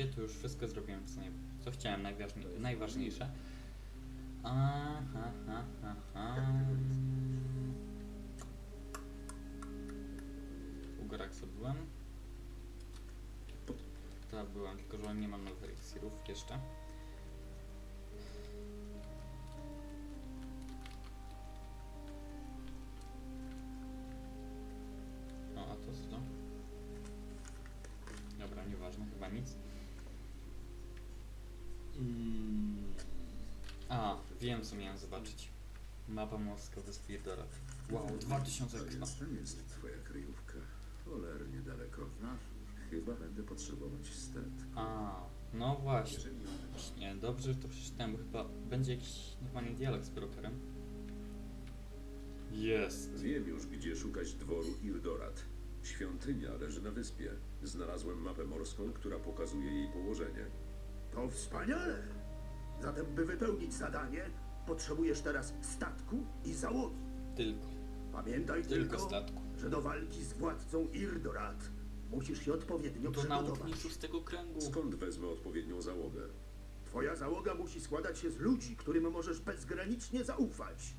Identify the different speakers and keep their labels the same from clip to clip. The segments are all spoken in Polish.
Speaker 1: właściwie to już wszystko zrobiłem, co, nie, co chciałem, najważniej, najważniejsze. Aha, ha, ha, ha. U Goraksa byłem. Tak, byłem, tylko że nie mam nowych eliksirów jeszcze. O, a to co? Mm. A, wiem co miałem zobaczyć. Mapa morska wyspy Irdora. Wow, 2000
Speaker 2: A
Speaker 1: ekran.
Speaker 2: to jest twoja kryjówka. Cholernie daleko. Chyba będę potrzebować stet.
Speaker 1: A, no właśnie. Nie, dobrze, że to przeczytałem, bo chyba będzie jakiś normalny dialog z brokerem. Jest.
Speaker 2: Wiem już, gdzie szukać dworu Irdorat. Świątynia leży na wyspie. Znalazłem mapę morską, która pokazuje jej położenie.
Speaker 3: To wspaniale! Zatem, by wypełnić zadanie, potrzebujesz teraz statku i załogi.
Speaker 1: Tylko.
Speaker 3: Pamiętaj
Speaker 1: Tylko
Speaker 3: tylko,
Speaker 1: statku.
Speaker 3: że do walki z władcą Irdorat musisz się odpowiednio
Speaker 1: Do
Speaker 3: przygotować.
Speaker 1: nauczników z tego kręgu.
Speaker 2: Skąd wezmę odpowiednią załogę?
Speaker 3: Twoja załoga musi składać się z ludzi, którym możesz bezgranicznie zaufać.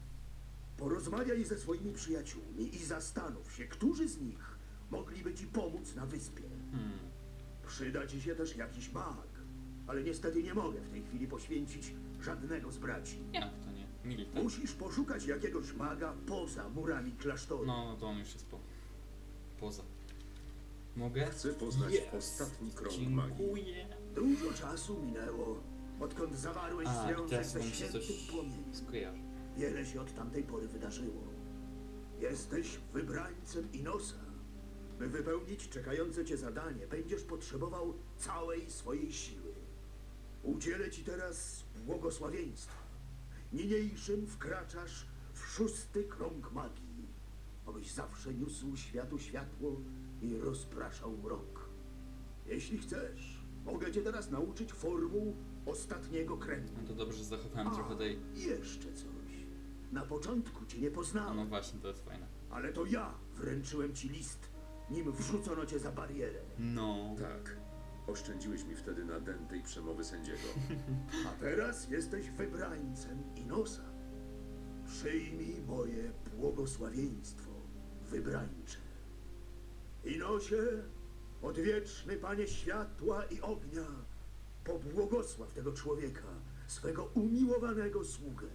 Speaker 3: Porozmawiaj ze swoimi przyjaciółmi i zastanów się, którzy z nich mogliby ci pomóc na wyspie.
Speaker 1: Hmm.
Speaker 3: Przyda ci się też jakiś mag, ale niestety nie mogę w tej chwili poświęcić żadnego z braci.
Speaker 1: Jak to nie? Militar.
Speaker 3: Musisz poszukać jakiegoś maga poza murami klasztoru.
Speaker 1: No, no to on już jest po. Poza. Mogę?
Speaker 2: Chcę poznać
Speaker 1: Yes.
Speaker 2: ostatni krąg magii.
Speaker 1: Dziękuję.
Speaker 3: Dużo czasu minęło, odkąd zawarłeś
Speaker 1: A, i
Speaker 3: związek
Speaker 1: teraz
Speaker 3: ze
Speaker 1: się
Speaker 3: świętym
Speaker 1: coś
Speaker 3: płomieniem.
Speaker 1: skojarzy.
Speaker 3: Wiele się od tamtej pory wydarzyło. Jesteś wybrańcem Inosa. By wypełnić czekające cię zadanie, będziesz potrzebował całej swojej siły. Udzielę ci teraz błogosławieństwa. Niniejszym wkraczasz w szósty krąg magii, abyś zawsze niósł światu światło i rozpraszał mrok. Jeśli chcesz, mogę cię teraz nauczyć formuł ostatniego kręgu.
Speaker 1: No to dobrze, że zachowałem trochę tej...
Speaker 3: I jeszcze coś. Na początku cię nie poznałem,
Speaker 1: no właśnie, to jest fajne.
Speaker 3: ale to ja wręczyłem ci list, nim wrzucono cię za barierę.
Speaker 1: No.
Speaker 2: Tak. Oszczędziłeś mi wtedy nadętej przemowy sędziego.
Speaker 3: A teraz jesteś wybrańcem Inosa. Przyjmij moje błogosławieństwo, wybrańcze. Inosie, odwieczny Panie światła i ognia, pobłogosław tego człowieka, swego umiłowanego sługę.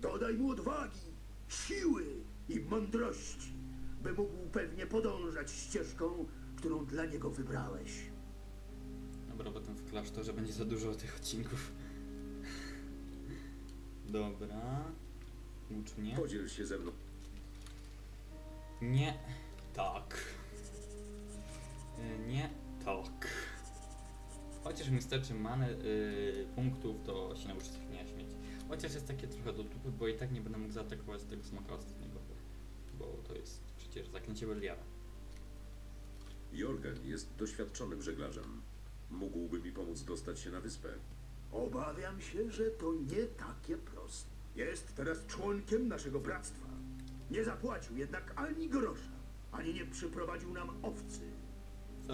Speaker 3: Dodaj mu odwagi, siły i mądrości, by mógł pewnie podążać ścieżką, którą dla niego wybrałeś.
Speaker 1: Dobra, potem w klasztorze będzie za dużo tych odcinków. Dobra. Ucz mnie.
Speaker 2: Podziel się ze mną.
Speaker 1: Nie. Tak. Y, Nie. Tak. Chociaż mi starczy many y, punktów, to się nauczę tych nie śmieć. Chociaż jest takie trochę do dupy, bo i tak nie będę mógł zaatakować tego smoka ostatniego. Bo to jest przecież zaklęcie Beliara.
Speaker 2: Jorgen jest doświadczonym żeglarzem. Mógłby mi pomóc dostać się na wyspę.
Speaker 3: Obawiam się, że to nie takie proste. Jest teraz członkiem naszego bractwa. Nie zapłacił jednak ani grosza, ani nie przyprowadził nam owcy.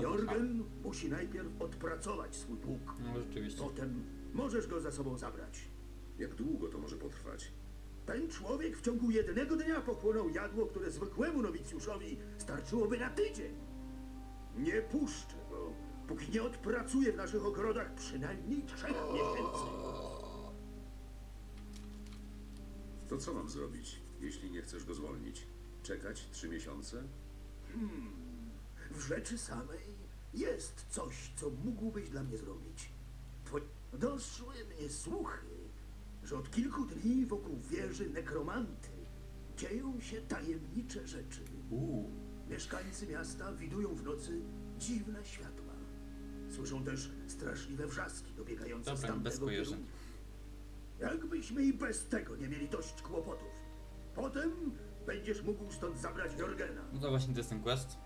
Speaker 3: Jorgen musi najpierw odpracować swój dług.
Speaker 1: No rzeczywiście.
Speaker 3: Potem możesz go za sobą zabrać.
Speaker 2: Jak długo to może potrwać?
Speaker 3: Ten człowiek w ciągu jednego dnia pochłonął jadło, które zwykłemu nowicjuszowi starczyłoby na tydzień. Nie puszczę póki nie odpracuje w naszych ogrodach przynajmniej trzech miesięcy.
Speaker 2: To co mam zrobić, jeśli nie chcesz go zwolnić? Czekać trzy miesiące?
Speaker 3: W rzeczy samej jest coś, co mógłbyś dla mnie zrobić. Twoi... Doszły mnie słuchy, że od kilku dni wokół wieży nekromanty dzieją się tajemnicze rzeczy.
Speaker 1: Uuu.
Speaker 3: Mieszkańcy miasta widują w nocy dziwne światła. Słyszą też straszliwe wrzaski dobiegające z
Speaker 1: Dobra, bez
Speaker 3: tamtego
Speaker 1: kojarzeń.
Speaker 3: kierunku. Jakbyśmy i bez tego nie mieli dość kłopotów. Potem będziesz mógł stąd zabrać Jorgena.
Speaker 1: No to właśnie to jest ten quest.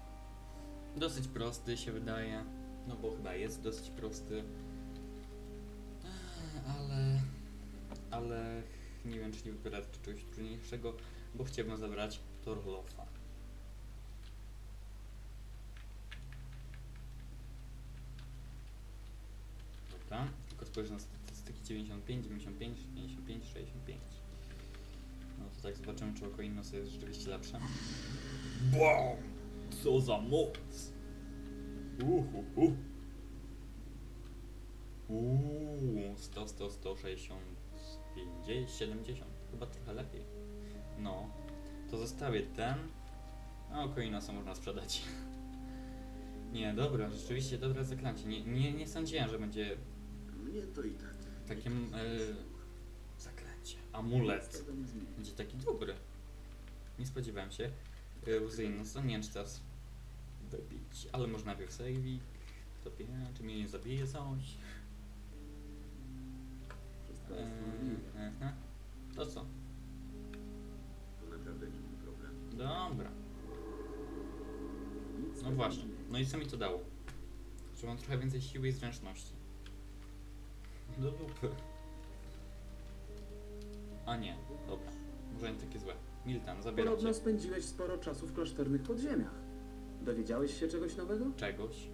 Speaker 1: Dosyć prosty się wydaje. No bo chyba jest dosyć prosty. Ale... Ale... Nie wiem, czy nie wybrać czegoś trudniejszego, bo chciałbym zabrać Torlofa. Spojrzę na statystyki 95, 95, 55, 65. No to tak zobaczymy, czy oko Innosa jest rzeczywiście lepsze. BAM! Co za moc! Uhuhu. Uuu, 100, 100, 160, 50, 70. Chyba trochę lepiej. No, to zostawię ten. A oko Innosa można sprzedać. Nie, dobra, rzeczywiście dobre zaklęcie. Nie, nie, nie sądziłem, że będzie
Speaker 3: Mnie to i tak.
Speaker 1: takie e, zaklęcie. Amulet. Będzie taki dobry. Nie spodziewałem się. E, Łzy Innosa, nie teraz wybić, ale może najpierw saving. Wie, czy mnie nie zabije coś. E. To co?
Speaker 3: To naprawdę nie problem.
Speaker 1: Dobra. No właśnie. No i co mi to dało? Że mam trochę więcej siły i zręczności. Do dupy. A nie, dobra. Może nie takie złe. Milton, zabieram
Speaker 4: Podobno
Speaker 1: cię.
Speaker 4: spędziłeś sporo czasu w klasztornych podziemiach. Dowiedziałeś się czegoś nowego?
Speaker 1: Czegoś.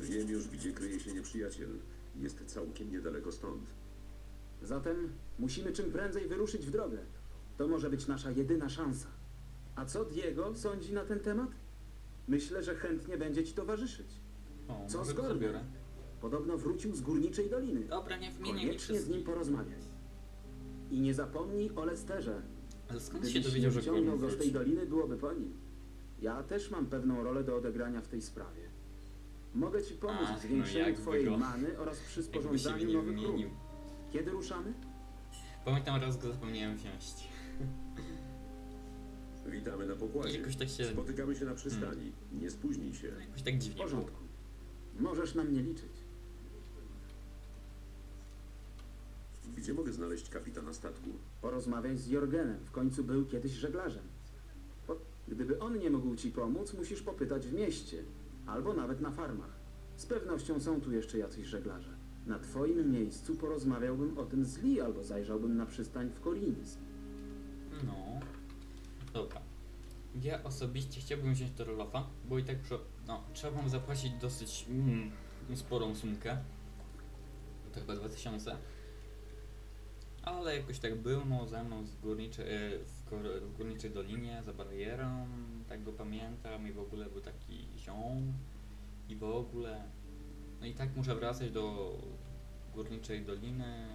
Speaker 2: Wiem już, gdzie kryje się nieprzyjaciel. Jest całkiem niedaleko stąd.
Speaker 4: Zatem musimy czym prędzej wyruszyć w drogę. To może być nasza jedyna szansa. A co Diego sądzi na ten temat? Myślę, że chętnie będzie ci towarzyszyć.
Speaker 1: O,
Speaker 4: Co
Speaker 1: może
Speaker 4: z
Speaker 1: go zabiorę.
Speaker 4: Podobno wrócił z górniczej doliny.
Speaker 1: Dobra, nie wymieniaj mi
Speaker 4: Koniecznie z nim
Speaker 1: wszystkich.
Speaker 4: porozmawiaj. I nie zapomnij o Lesterze.
Speaker 1: Ale skąd się
Speaker 4: Gdybyś
Speaker 1: dowiedział,
Speaker 4: nie
Speaker 1: że
Speaker 4: wyciągnął go z tej doliny, byłoby po nim. Ja też mam pewną rolę do odegrania w tej sprawie. Mogę ci pomóc
Speaker 1: Ach,
Speaker 4: w
Speaker 1: no
Speaker 4: zwiększeniu
Speaker 1: jakby
Speaker 4: twojej
Speaker 1: go-
Speaker 4: many oraz przy
Speaker 1: Jakby się
Speaker 4: sporządzaniu
Speaker 1: nie
Speaker 4: nowych ról.
Speaker 1: wymienił.
Speaker 4: Kiedy ruszamy?
Speaker 1: Pamiętam raz go zapomniałem wziąć.
Speaker 2: Witamy na pokładzie.
Speaker 1: Jakoś tak się-
Speaker 2: Spotykamy się na przystani. Nie spóźnij się.
Speaker 1: Jakoś tak
Speaker 4: W
Speaker 1: dziwnie było.
Speaker 4: porządku. Możesz na mnie liczyć.
Speaker 2: Gdzie mogę znaleźć kapitana statku?
Speaker 4: Porozmawiaj z Jorgenem. W końcu był kiedyś żeglarzem. Po... Gdyby on nie mógł ci pomóc, musisz popytać w mieście. Albo nawet na farmach. Z pewnością są tu jeszcze jacyś żeglarze. Na twoim miejscu porozmawiałbym o tym z Lee albo zajrzałbym na przystań w Collins.
Speaker 1: No. Dobra. Ja osobiście chciałbym wziąć do Rolofa, bo i tak przy... no, trzeba mu zapłacić dosyć mm, sporą sumkę. To chyba 2000. Ale jakoś tak był no, ze mną z e, w, w górniczej dolinie, za barierą, tak go pamiętam i w ogóle był taki ziom i w ogóle. No i tak muszę wracać do górniczej doliny,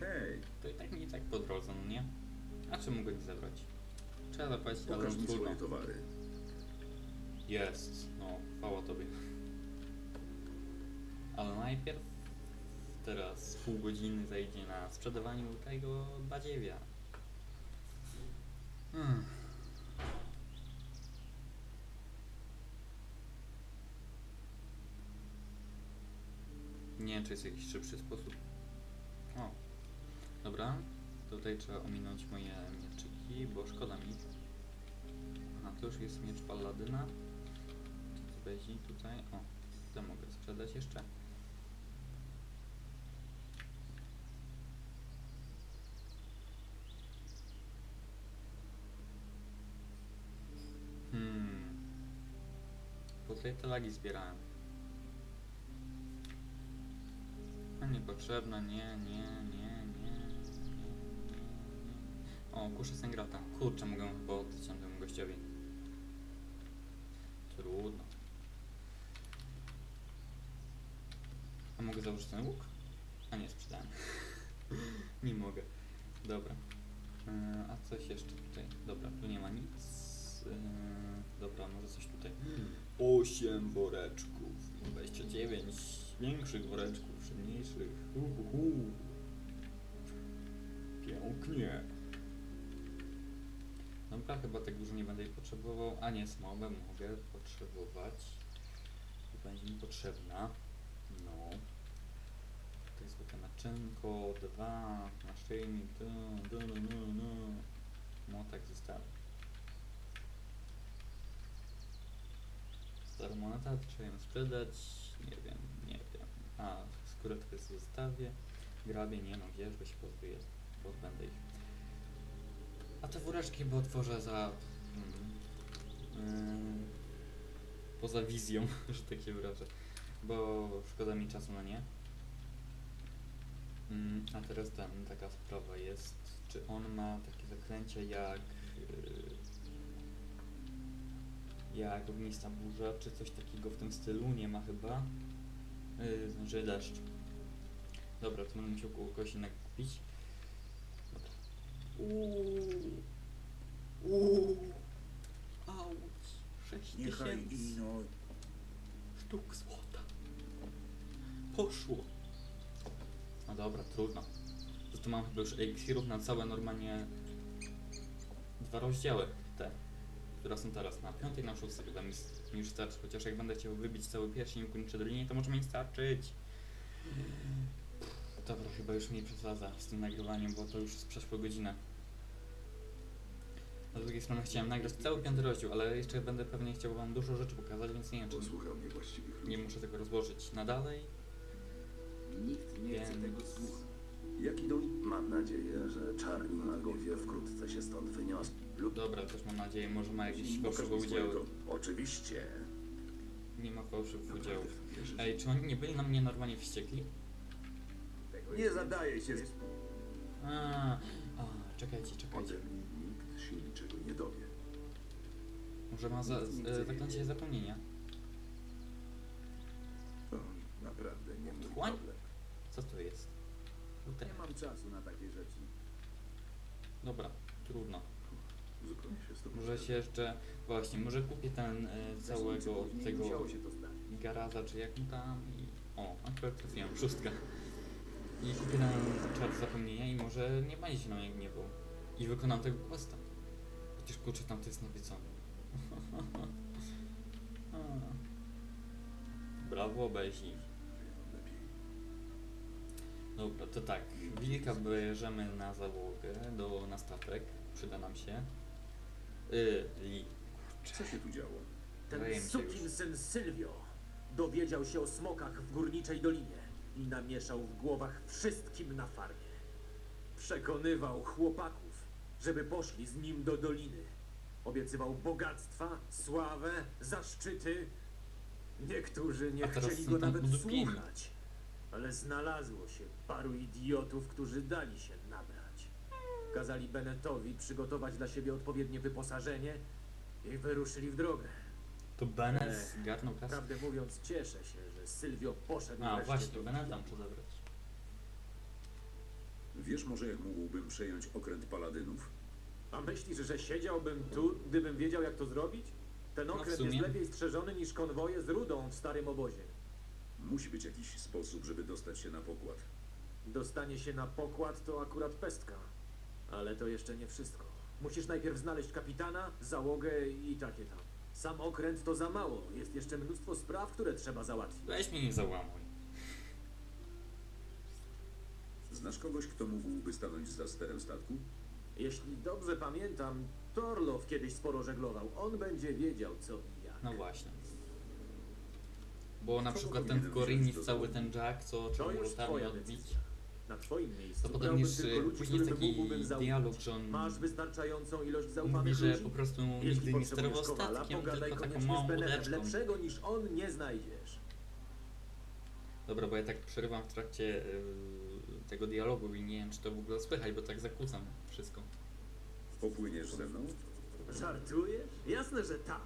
Speaker 2: Hej,
Speaker 1: to i tak mi tak po drodze, no nie? A czemu go nie zabrać? Trzeba zapłacić, ale
Speaker 2: pokaż mi
Speaker 1: trudno.
Speaker 2: swoje towary.
Speaker 1: Jest, no, chwała tobie. Ale najpierw teraz pół godziny zajdzie na sprzedawaniu tego badziewia. Hmm. Nie wiem, czy jest jakiś szybszy sposób. O, dobra. Tutaj trzeba ominąć moje mieczyki, bo szkoda mi. Aha, to już jest miecz paladyna. Co będzie tutaj? O, to mogę sprzedać jeszcze. Te lagi zbierałem? A niepotrzebne, nie, nie, nie, nie, nie, nie. O, kuszę Sengrata. Kurczę, mogę chyba oddać temu gościowi. Trudno. A mogę założyć ten łuk? A nie, sprzedałem. nie mogę. Dobra. Yy, a coś jeszcze tutaj. Dobra, tu nie ma nic. Yy, dobra, może coś tutaj. 8 woreczków. 29 większych woreczków, mniejszych. Uhuhu. Pięknie. Dobra, chyba tak dużo nie będę jej potrzebował. A nie, smobę mogę potrzebować. Będzie mi potrzebna. No. To jest zwykłe naczynko, dwa, naszyjnik, du, du, du. No tak zostało. Starą monetę trzeba ją sprzedać. Nie wiem, nie wiem. A, skórę tylko zostawię. Grabie, nie no, wierzby się pozbyję. Pozbędę ich. A te woreczki chyba otworzę za... Mm, yy, poza wizją, że tak się wyrażę. Bo szkoda mi czasu na nie. Mm, a teraz ten, taka sprawa jest, czy on ma takie zaklęcia jak yy, jak ognista burza, czy coś takiego w tym stylu? Nie ma chyba. Yy, znaczy deszcz. Dobra, to będę musiał kogoś innego kupić. Dobra. Uuu. Uuu. Auć. 6
Speaker 3: Niechaj
Speaker 1: tysięcy
Speaker 3: ino
Speaker 1: sztuk złota. Poszło. No dobra, trudno. Zresztą mam chyba już eliksirów na całe normalnie dwa rozdziały są teraz na piątej, na szóstej, chyba mi, mi już starczy. Chociaż jak będę chciał wybić cały pierścień i kończę dolinie, to może mi starczyć. Dobra, chyba już mi przesadza z tym nagrywaniem, bo to już jest przeszła godzina. Z drugiej strony chciałem nagrać cały piąty rozdział, ale jeszcze będę pewnie chciał wam dużo rzeczy pokazać, więc nie wiem, czy nie muszę tego rozłożyć na dalej.
Speaker 5: Nikt nie chce
Speaker 1: Więc-
Speaker 5: tego słuchać.
Speaker 2: Jak idą
Speaker 5: Mam nadzieję, że czarni magowie wkrótce się stąd wyniosą. Lub
Speaker 1: Dobra, też mam nadzieję, może ma jakieś fałszywe udziały.
Speaker 5: Oczywiście.
Speaker 1: Nie ma fałszywych udziałów. Ej, czy oni nie byli na mnie normalnie wściekli?
Speaker 3: nie zadaje się.
Speaker 1: A, a czekajcie, czekajcie.
Speaker 5: Nikt się niczego nie dowie.
Speaker 1: Może ma za, e, zapomnienia.
Speaker 5: To naprawdę nie mój problem.
Speaker 1: Co to jest? Tutaj.
Speaker 4: Nie mam czasu na takie rzeczy.
Speaker 1: Dobra, trudno.
Speaker 5: Zupełnie się z tobą
Speaker 1: Może się jeszcze... Właśnie, może kupię ten e, całego tego
Speaker 4: to stać.
Speaker 1: garaza, czy jak mu tam i... O, akurat trafiłem, szóstka. I kupię ten czar zapomnienia i może nie będzie się na mnie gniewał. I wykonam tego questa. Chociaż kurczę, tam to jest nawiedzone. Brawo, Bezi. Dobra, to tak. Wilka bierzemy na załogę, do, na statek. Przyda nam się. Li.
Speaker 2: Co się tu działo?
Speaker 6: Ten
Speaker 1: mi się
Speaker 6: sukin
Speaker 1: już.
Speaker 6: syn Sylwio dowiedział się o smokach w Górniczej Dolinie i namieszał w głowach wszystkim na farmie. Przekonywał chłopaków, żeby poszli z nim do doliny. Obiecywał bogactwa, sławę, zaszczyty. Niektórzy nie
Speaker 1: A teraz
Speaker 6: chcieli
Speaker 1: są
Speaker 6: go
Speaker 1: tam
Speaker 6: nawet
Speaker 1: udupieni.
Speaker 6: słuchać, ale znalazło się paru idiotów, którzy dali się. Kazali Bennettowi przygotować dla siebie odpowiednie wyposażenie i wyruszyli w drogę.
Speaker 1: To Benes
Speaker 6: Ech,
Speaker 1: zgarnął kasę.
Speaker 6: Prawdę mówiąc, cieszę się, że Sylwio poszedł
Speaker 1: A,
Speaker 6: wreszcie
Speaker 1: właśnie,
Speaker 6: do
Speaker 1: Beneta muszę zabrać.
Speaker 2: Wiesz może jak mógłbym przejąć okręt paladynów?
Speaker 6: A myślisz, że siedziałbym tu, gdybym wiedział, jak to zrobić? Ten
Speaker 1: No, w
Speaker 6: okręt
Speaker 1: sumie.
Speaker 6: jest lepiej strzeżony niż konwoje z rudą w starym obozie.
Speaker 2: Musi być jakiś sposób, żeby dostać się na pokład.
Speaker 6: Dostanie się na pokład to akurat pestka. Ale to jeszcze nie wszystko. Musisz najpierw znaleźć kapitana, załogę i takie tam. Sam okręt to za mało. Jest jeszcze mnóstwo spraw, które trzeba załatwić.
Speaker 1: Weź mnie nie załamuj.
Speaker 2: Znasz kogoś, kto mógłby stanąć za sterem statku?
Speaker 6: Jeśli dobrze pamiętam, Torlow kiedyś sporo żeglował. On będzie wiedział, co i jak.
Speaker 1: No właśnie. Bo na przykład ten Gorini cały ten Jack, co trzeba lutami
Speaker 6: twoja
Speaker 1: odbić.
Speaker 6: decyzja. Na twoim miejscu
Speaker 1: To potem jest
Speaker 6: tylko
Speaker 1: y,
Speaker 6: ludzi,
Speaker 1: później jest taki dialog, że on
Speaker 6: Masz wystarczającą ilość
Speaker 1: mówi,
Speaker 6: zaufanych
Speaker 1: że
Speaker 6: ludzi?
Speaker 1: po prostu nigdy nie
Speaker 6: potrzebujesz
Speaker 1: sterował
Speaker 6: kowala,
Speaker 1: statkiem,
Speaker 6: pogadaj
Speaker 1: tylko taką
Speaker 6: koniecznie
Speaker 1: małą
Speaker 6: z Benetem.
Speaker 1: łódeczką.
Speaker 6: Lepszego niż on nie znajdziesz.
Speaker 1: Dobra, bo ja tak przerywam w trakcie y, tego dialogu i nie wiem, czy to w ogóle słychać, bo tak zakłócam wszystko.
Speaker 2: Popłyniesz ze mną?
Speaker 6: Żartujesz? Jasne, że tak.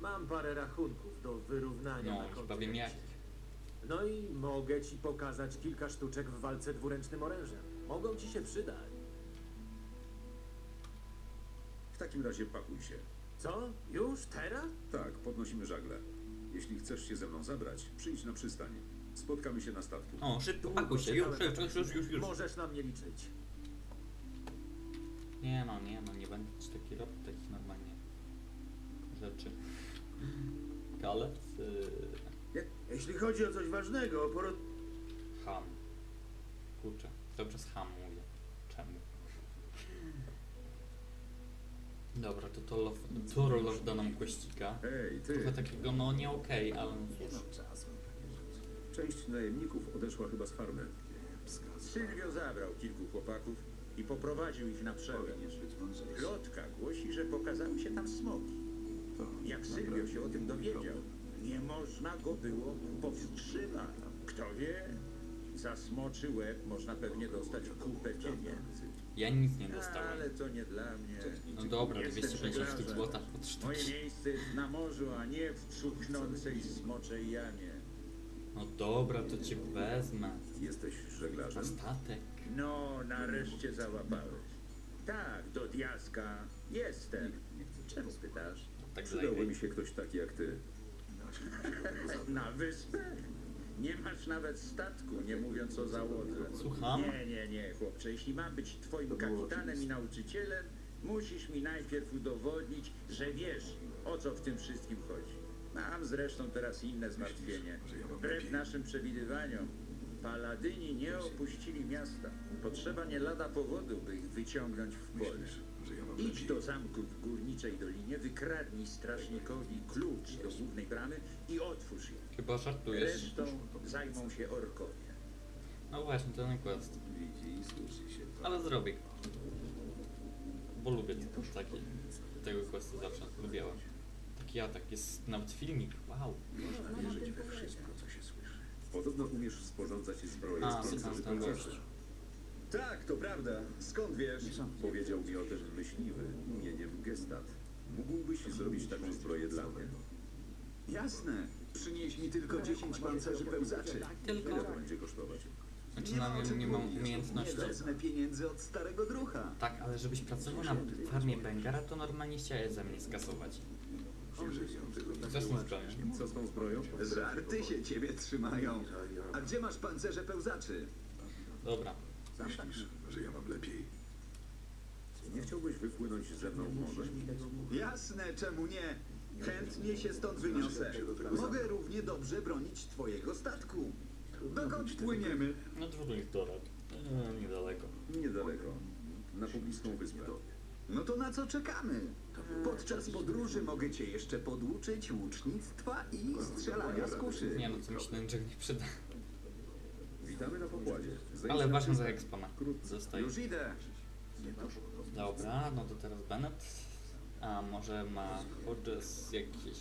Speaker 6: Mam parę rachunków do wyrównania
Speaker 1: No,
Speaker 6: na
Speaker 1: chyba wiem jak.
Speaker 6: No i mogę ci pokazać kilka sztuczek w walce dwuręcznym orężem. Mogą ci się przydać.
Speaker 2: W takim razie pakuj się.
Speaker 6: Co? Już? Teraz?
Speaker 2: Tak, podnosimy żagle. Jeśli chcesz się ze mną zabrać, przyjdź na przystań. Spotkamy się na statku.
Speaker 1: O, szybko, pakuj się, już, już, już, już, już, już.
Speaker 6: Możesz na mnie liczyć.
Speaker 1: Nie no, nie no, nie będę ci taki robił takich normalnie rzeczy. Kalec, y,
Speaker 3: Jeśli chodzi o coś ważnego, poro...
Speaker 1: ham. Kurczę, cały czas ham mówię. Czemu? Dobra, to Torlof, Torlof da nam kościka. Trochę
Speaker 2: ty!
Speaker 1: takiego, no nie okej, ale no cóż.
Speaker 2: Część najemników odeszła chyba z farmy.
Speaker 7: Sylwio zabrał kilku chłopaków i poprowadził ich na przełęcz. Plotka głosi, że pokazały się tam smoki. Jak Sylwio się o tym dowiedział, nie można go było powstrzymać. Kto wie, Za smoczy łeb można pewnie dostać kupę pieniędzy.
Speaker 1: Ja nic nie dostałem.
Speaker 7: Ale to nie dla mnie.
Speaker 1: No dobra,
Speaker 7: Jestem
Speaker 1: 250 sztuk
Speaker 7: żeglarzem.
Speaker 1: złota pod
Speaker 7: Moje
Speaker 1: sztuki.
Speaker 7: miejsce jest na morzu, a nie w cuchnącej smoczej jamie.
Speaker 1: No dobra, to cię wezmę.
Speaker 2: Jesteś żeglarzem?
Speaker 1: Statek.
Speaker 7: No, nareszcie załapałeś. Tak, do diaska jestem. Czemu pytasz?
Speaker 1: Tak
Speaker 2: Przydałby
Speaker 1: zajmę.
Speaker 2: mi się ktoś taki jak ty.
Speaker 7: Na wyspę? Nie masz nawet statku, nie mówiąc o załodze.
Speaker 1: Słucham?
Speaker 7: Nie, nie, nie, chłopcze. Jeśli mam być twoim kapitanem i nauczycielem, musisz mi najpierw udowodnić, że wiesz, o co w tym wszystkim chodzi. Mam zresztą teraz inne zmartwienie. Wbrew naszym przewidywaniom, paladyni nie opuścili miasta. Potrzeba nie lada powodu, by ich wyciągnąć w pole. Idź do zamku w Górniczej Dolinie, wykradnij strażnikowi klucz do głównej bramy i otwórz ją.
Speaker 1: Chyba żartujesz.
Speaker 7: Resztą zajmą się orkowie.
Speaker 1: No właśnie, to ten quest. Ale zrobię. Bo lubię to- takie, tego questu zawsze. Lubiałem. Taki atak, jest nawet filmik. Wow.
Speaker 2: Podobno umiesz sporządzać zbroję
Speaker 1: A,
Speaker 2: z
Speaker 1: ten gość.
Speaker 3: Tak, to prawda. Skąd wiesz?
Speaker 2: Powiedział mi o tym myśliwy imieniem Gestat. Mógłbyś zrobić taką zbroję dla mnie?
Speaker 8: Jasne. Przynieś mi tylko 10 pancerzy pełzaczy.
Speaker 1: Tylko.
Speaker 2: Ile to będzie kosztować?
Speaker 1: Znaczy,
Speaker 8: ma o
Speaker 1: na
Speaker 8: czym
Speaker 1: nie mam umiejętności.
Speaker 8: Nie wezmę pieniędzy od starego drucha.
Speaker 1: Tak, ale żebyś pracował na farmie Bengara, to normalnie chciałeś ze mnie skasować. Co z tą zbroją?
Speaker 2: Co z tą zbroją?
Speaker 8: Żarty się ciebie trzymają. A gdzie masz pancerze pełzaczy?
Speaker 1: Dobra.
Speaker 5: Że ja mam lepiej?
Speaker 2: Nie chciałbyś wypłynąć ze mną w morze?
Speaker 8: Jasne, czemu nie? Chętnie się stąd wyniosę. Mogę równie dobrze bronić twojego statku. Dokąd płyniemy?
Speaker 1: No dwóch dorad. Eee, niedaleko.
Speaker 2: Niedaleko. Na pobliską wyspę.
Speaker 8: No to na co czekamy? Podczas podróży mogę cię jeszcze poduczyć łucznictwa i strzelania z kuszy.
Speaker 1: Nie no, co mi się ten nie przyda.
Speaker 2: Witamy na pokładzie.
Speaker 1: Ale ważne za.
Speaker 2: Wkrótce.
Speaker 1: Zostaje.
Speaker 8: Już idę.
Speaker 1: Dobra, no to teraz Bennett. A może ma Hodges jakieś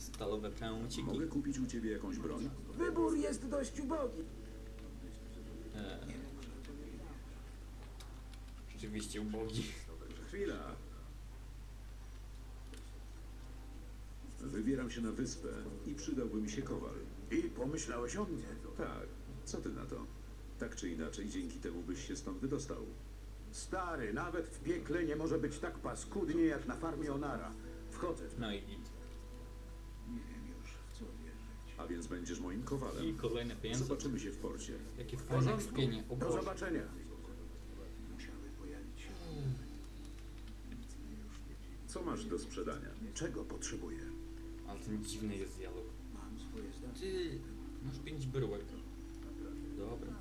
Speaker 1: stalowe pręciki?
Speaker 2: Mogę kupić u ciebie jakąś broń?
Speaker 3: Wybór jest dość ubogi.
Speaker 1: Eee. Rzeczywiście ubogi.
Speaker 2: Chwila. Wybieram się na wyspę i przydałby mi się kowal.
Speaker 3: I pomyślałeś o mnie.
Speaker 2: Tak. Co ty na to? Tak czy inaczej, dzięki temu byś się stąd wydostał.
Speaker 3: Stary, nawet w piekle nie może być tak paskudnie jak na farmie Onara. Wchodzę w
Speaker 1: No i git.
Speaker 2: A więc będziesz moim kowalem.
Speaker 1: I kolejne pieniądze.
Speaker 2: Zobaczymy się w porcie.
Speaker 1: Jakie fajne ekspienie. O
Speaker 3: Do
Speaker 1: Boże.
Speaker 3: zobaczenia.
Speaker 2: Co masz do sprzedania?
Speaker 3: Czego potrzebuję?
Speaker 1: Ale ten dziwny jest dialog. Ty masz pięć bryłek. Dobra.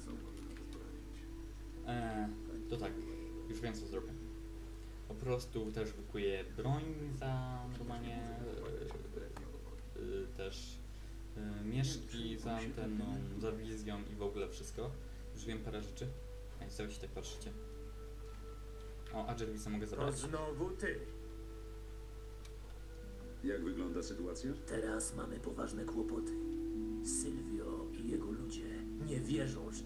Speaker 1: Eee, to tak, już wiem co zrobię. Po prostu też wykuję broń za normalnie e, e, też e, mieszki za anteną, za wizją i w ogóle wszystko. Już wiem parę rzeczy. A co się tak patrzycie? O, a Jervisa mogę
Speaker 6: To
Speaker 1: zabrać.
Speaker 6: znowu ty.
Speaker 2: Jak wygląda sytuacja?
Speaker 9: Teraz mamy poważne kłopoty. Sylwio i jego ludzie nie wierzą, że...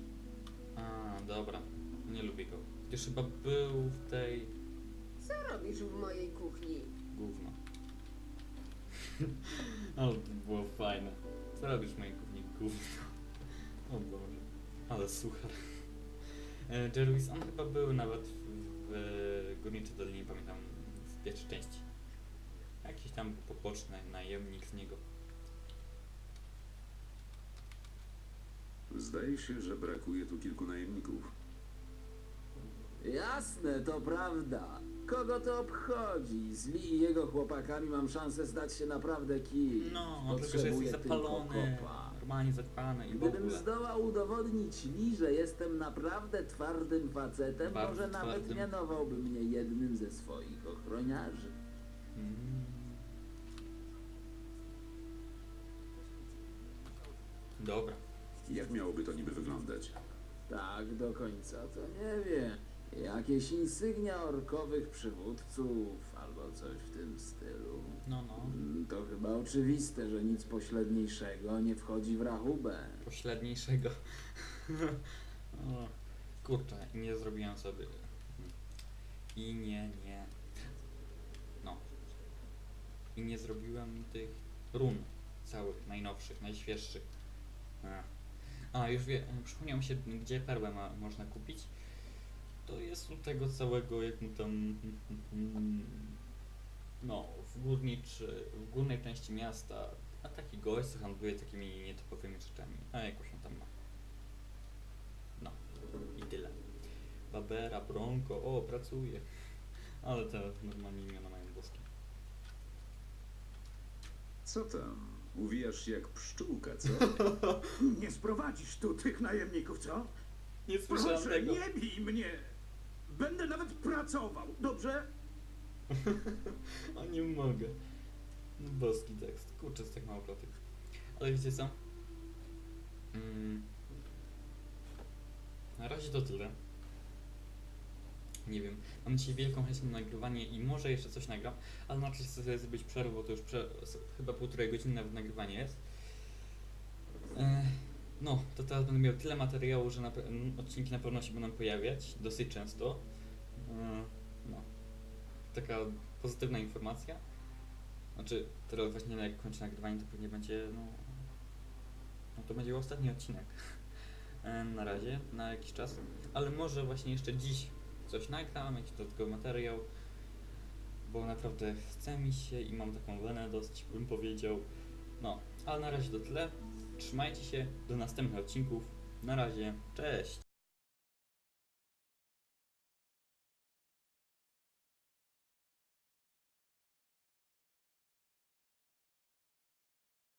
Speaker 1: A, dobra. Nie lubię go. Chociaż chyba był w tej
Speaker 10: Co robisz w mojej kuchni?
Speaker 1: Gówno. Ale to było fajne. Co robisz w mojej kuchni? Gówno. O Boże. Ale suchar. E, Jervis, on chyba był nawet w, w Górniczej Dolinie, pamiętam, w pierwszej części. Jakiś tam poboczny najemnik z niego.
Speaker 2: Zdaje się, że brakuje tu kilku najemników.
Speaker 4: Jasne, to prawda. Kogo to obchodzi? Z Lee i jego chłopakami mam szansę stać się naprawdę kim.
Speaker 1: No, tylko że jesteś
Speaker 4: Potrzebuję tylko
Speaker 1: zapalony,
Speaker 4: kopa.
Speaker 1: normalnie zapalony i w
Speaker 4: Gdybym
Speaker 1: ogóle.
Speaker 4: zdołał udowodnić Lee, że jestem naprawdę twardym facetem,
Speaker 1: Bardzo
Speaker 4: może nawet
Speaker 1: twardym.
Speaker 4: mianowałby mnie jednym ze swoich ochroniarzy.
Speaker 1: Mm. Dobra.
Speaker 2: Jak miałoby to niby wyglądać?
Speaker 4: Tak do końca to nie wiem. Jakieś insygnia orkowych przywódców albo coś w tym stylu.
Speaker 1: No, no.
Speaker 4: Mm, To chyba oczywiste, że nic pośredniejszego nie wchodzi w rachubę.
Speaker 1: Pośredniejszego. O, kurczę, nie zrobiłem sobie. I nie, nie. No. I nie zrobiłem tych run całych, najnowszych, najświeższych. A, A już wie, przypomniał mi się, gdzie perłę ma, można kupić. To jest u tego całego, jak mu tam. No, w górniczy, w górnej części miasta. A taki gość, co handluje takimi nietypowymi rzeczami. A jakoś on tam ma. No, i tyle. Babera, Bronco, o, pracuje. Ale te normalnie imiona mają boskie.
Speaker 2: Co tam? Uwijasz się jak pszczółka, co?
Speaker 3: Nie sprowadzisz tu tych najemników, co?
Speaker 1: Nie słyszałem
Speaker 3: Proszę,
Speaker 1: tego.
Speaker 3: nie bij mnie! Będę nawet pracował, dobrze?
Speaker 1: O, nie mogę. No, Boski tekst. Kurczę, jest tak mało plotek. Ale wiecie co? Mm. Na razie to tyle. Nie wiem. Mam dzisiaj wielką chęć na nagrywanie i może jeszcze coś nagram, ale na chcę sobie zrobić przerwę, bo to już prze, chyba półtorej godziny nawet nagrywanie jest. E, no, to teraz będę miał tyle materiału, że na, odcinki na pewno się będą pojawiać dosyć często. E, no, taka pozytywna informacja. Znaczy, teraz właśnie jak kończę nagrywanie, to pewnie będzie, no, no to będzie ostatni odcinek. E, na razie, na jakiś czas. Ale może właśnie jeszcze dziś coś nagram, jakiś dodatkowy materiał. Bo naprawdę chce mi się i mam taką wenę dosyć, bym powiedział. No, ale na razie to tyle. Trzymajcie się, do następnych odcinków. Na razie, cześć!